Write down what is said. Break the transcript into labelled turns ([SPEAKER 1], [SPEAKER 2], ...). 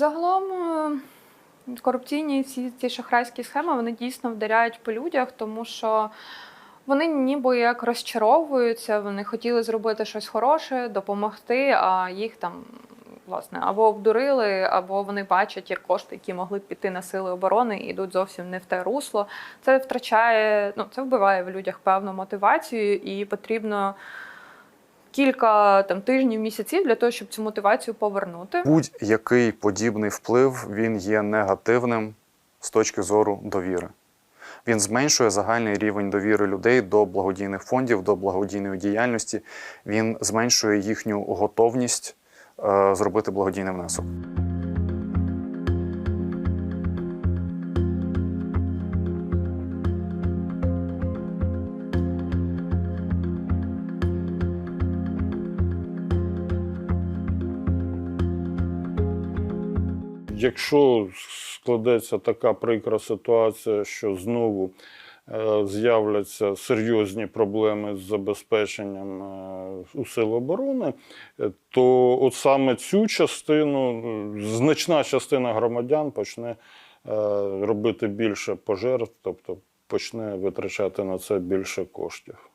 [SPEAKER 1] Загалом е, корупційні всі ці шахрайські схеми вони дійсно вдаряють по людях, тому що вони ніби як розчаровуються, вони хотіли зробити щось хороше, допомогти, а їх там власне або обдурили, або вони бачать як кошти, які могли б піти на сили оборони, і йдуть зовсім не в те русло. Це втрачає, ну це вбиває в людях певну мотивацію, і потрібно. Кілька там тижнів, місяців для того, щоб цю мотивацію повернути.
[SPEAKER 2] Будь-який подібний вплив він є негативним з точки зору довіри. Він зменшує загальний рівень довіри людей до благодійних фондів, до благодійної діяльності. Він зменшує їхню готовність е, зробити благодійний внесок.
[SPEAKER 3] Якщо складеться така прикра ситуація, що знову е, з'являться серйозні проблеми з забезпеченням е, у сил оборони, е, то от саме цю частину значна частина громадян почне робити більше пожертв, тобто почне витрачати на це більше коштів.